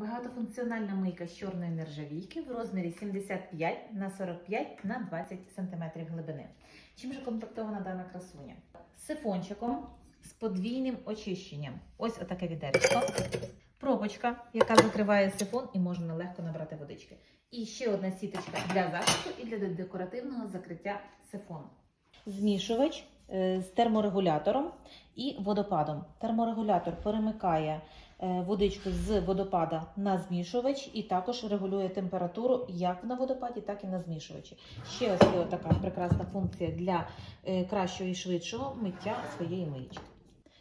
Багатофункціональна мийка з чорної нержавійки в розмірі 75 на 45 на 20 см глибини. Чим же комплектована дана красуня? З сифончиком з подвійним очищенням. Ось отаке відеречко. Пробочка, яка закриває сифон і можна легко набрати водички. І ще одна сіточка для захисту і для декоративного закриття сифону. Змішувач е, з терморегулятором і водопадом. Терморегулятор перемикає водичку з водопада на змішувач і також регулює температуру як на водопаді, так і на змішувачі. Ще ось така прекрасна функція для е, кращого і швидшого миття своєї миючки.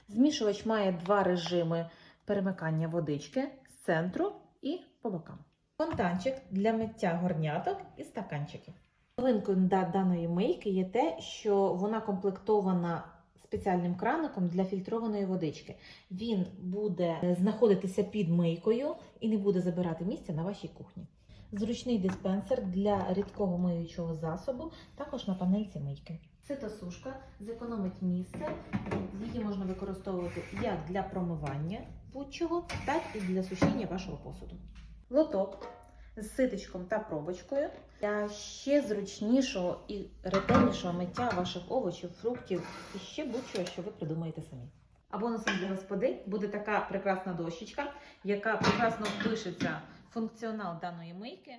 Змішувач має два режими перемикання водички з центру і по бокам. Фонтанчик для миття горняток і стаканчиків. Новинкою да- даної мийки є те, що вона комплектована спеціальним краником для фільтрованої водички. Він буде е, знаходитися під мийкою і не буде забирати місця на вашій кухні. Зручний диспенсер для рідкого миючого засобу, також на панельці мийки. Ситосушка зекономить місце. Її можна використовувати як для промивання будь-чого, так і для сушіння вашого посуду. Лоток з ситочком та пробочкою для ще зручнішого і ретельнішого миття ваших овочів, фруктів і ще будь-чого, що ви придумаєте самі. А бонусом для господи буде така прекрасна дощечка, яка прекрасно впишеться в функціонал даної мийки.